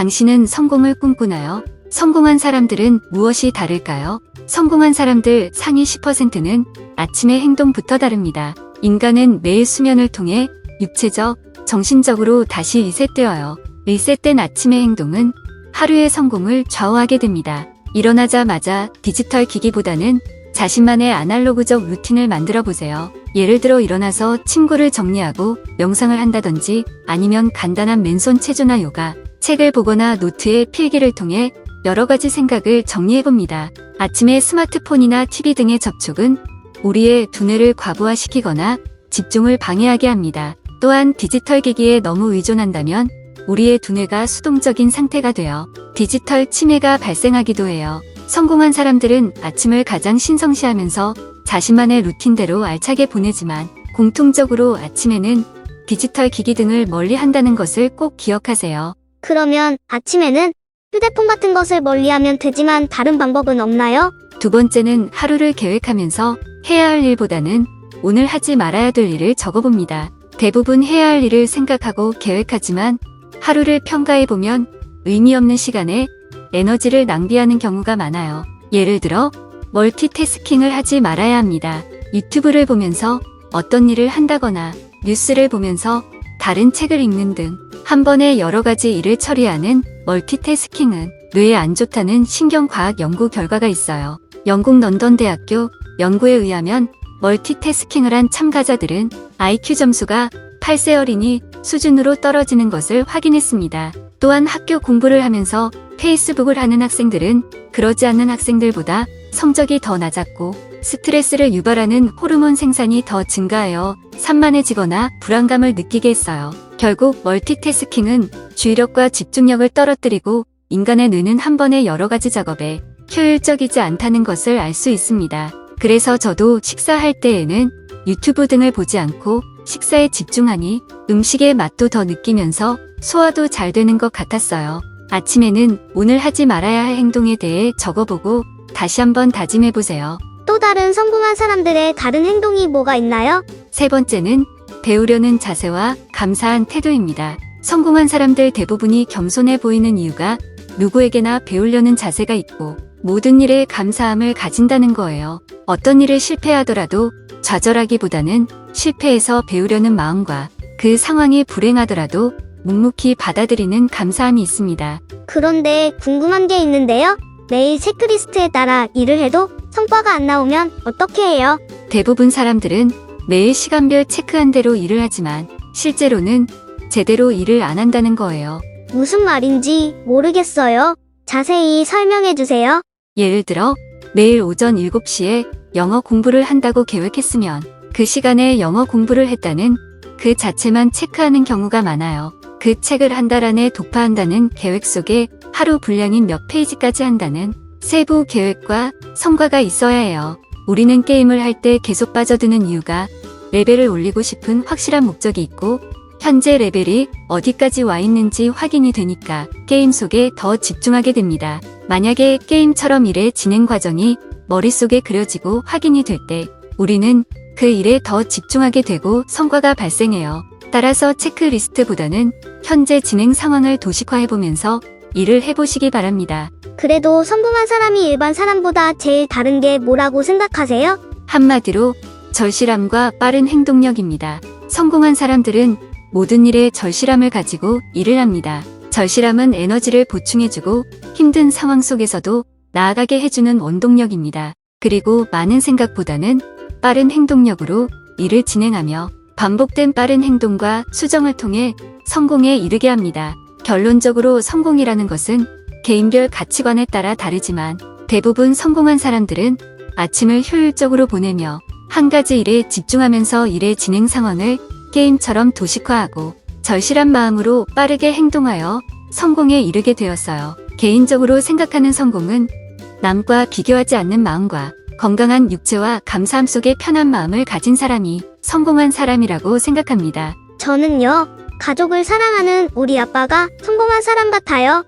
당신은 성공을 꿈꾸나요? 성공한 사람들은 무엇이 다를까요? 성공한 사람들 상위 10%는 아침의 행동부터 다릅니다. 인간은 매일 수면을 통해 육체적, 정신적으로 다시 리셋되어요. 리셋된 아침의 행동은 하루의 성공을 좌우하게 됩니다. 일어나자마자 디지털 기기보다는 자신만의 아날로그적 루틴을 만들어 보세요. 예를 들어 일어나서 침구를 정리하고 명상을 한다든지 아니면 간단한 맨손 체조나 요가, 책을 보거나 노트에 필기를 통해 여러 가지 생각을 정리해 봅니다. 아침에 스마트폰이나 TV 등의 접촉은 우리의 두뇌를 과부하시키거나 집중을 방해하게 합니다. 또한 디지털 기기에 너무 의존한다면 우리의 두뇌가 수동적인 상태가 되어 디지털 치매가 발생하기도 해요. 성공한 사람들은 아침을 가장 신성시하면서 자신만의 루틴대로 알차게 보내지만 공통적으로 아침에는 디지털 기기 등을 멀리 한다는 것을 꼭 기억하세요. 그러면 아침에는 휴대폰 같은 것을 멀리하면 되지만 다른 방법은 없나요? 두 번째는 하루를 계획하면서 해야 할 일보다는 오늘 하지 말아야 될 일을 적어봅니다. 대부분 해야 할 일을 생각하고 계획하지만 하루를 평가해보면 의미 없는 시간에 에너지를 낭비하는 경우가 많아요. 예를 들어 멀티태스킹을 하지 말아야 합니다. 유튜브를 보면서 어떤 일을 한다거나 뉴스를 보면서 다른 책을 읽는 등 한 번에 여러 가지 일을 처리하는 멀티태스킹은 뇌에 안 좋다는 신경과학 연구 결과가 있어요. 영국 런던 대학교 연구에 의하면 멀티태스킹을 한 참가자들은 IQ 점수가 8세 어린이 수준으로 떨어지는 것을 확인했습니다. 또한 학교 공부를 하면서 페이스북을 하는 학생들은 그러지 않는 학생들보다 성적이 더 낮았고 스트레스를 유발하는 호르몬 생산이 더 증가하여 산만해지거나 불안감을 느끼게 했어요. 결국 멀티태스킹은 주의력과 집중력을 떨어뜨리고 인간의 뇌는 한 번에 여러 가지 작업에 효율적이지 않다는 것을 알 수 있습니다. 그래서 저도 식사할 때에는 유튜브 등을 보지 않고 식사에 집중하니 음식의 맛도 더 느끼면서 소화도 잘 되는 것 같았어요. 아침에는 오늘 하지 말아야 할 행동에 대해 적어보고 다시 한번 다짐해보세요. 또 다른 성공한 사람들의 다른 행동이 뭐가 있나요? 세 번째는 배우려는 자세와 감사한 태도입니다. 성공한 사람들 대부분이 겸손해 보이는 이유가 누구에게나 배우려는 자세가 있고 모든 일에 감사함을 가진다는 거예요. 어떤 일을 실패하더라도 좌절하기보다는 실패해서 배우려는 마음과 그 상황이 불행하더라도 묵묵히 받아들이는 감사함이 있습니다. 그런데 궁금한 게 있는데요. 매일 체크리스트에 따라 일을 해도 성과가 안 나오면 어떻게 해요? 대부분 사람들은 매일 시간별 체크한 대로 일을 하지만 실제로는 제대로 일을 안 한다는 거예요. 무슨 말인지 모르겠어요. 자세히 설명해 주세요. 예를 들어 매일 오전 7시에 영어 공부를 한다고 계획했으면 그 시간에 영어 공부를 했다는 그 자체만 체크하는 경우가 많아요. 그 책을 한 달 안에 독파한다는 계획 속에 하루 분량인 몇 페이지까지 한다는 세부 계획과 성과가 있어야 해요. 우리는 게임을 할 때 계속 빠져드는 이유가 레벨을 올리고 싶은 확실한 목적이 있고 현재 레벨이 어디까지 와 있는지 확인이 되니까 게임 속에 더 집중하게 됩니다. 만약에 게임처럼 일의 진행 과정이 머릿속에 그려지고 확인이 될 때 우리는 그 일에 더 집중하게 되고 성과가 발생해요. 따라서 체크리스트보다는 현재 진행 상황을 도식화해보면서 일을 해보시기 바랍니다. 그래도 성공한 사람이 일반 사람보다 제일 다른 게 뭐라고 생각하세요? 한마디로 절실함과 빠른 행동력입니다. 성공한 사람들은 모든 일에 절실함을 가지고 일을 합니다. 절실함은 에너지를 보충해주고 힘든 상황 속에서도 나아가게 해주는 원동력입니다. 그리고 많은 생각보다는 빠른 행동력으로 일을 진행하며 반복된 빠른 행동과 수정을 통해 성공에 이르게 합니다. 결론적으로 성공이라는 것은 개인별 가치관에 따라 다르지만 대부분 성공한 사람들은 아침을 효율적으로 보내며 한 가지 일에 집중하면서 일의 진행 상황을 게임처럼 도식화하고 절실한 마음으로 빠르게 행동하여 성공에 이르게 되었어요. 개인적으로 생각하는 성공은 남과 비교하지 않는 마음과 건강한 육체와 감사함 속에 편한 마음을 가진 사람이 성공한 사람이라고 생각합니다. 저는요, 가족을 사랑하는 우리 아빠가 성공한 사람 같아요.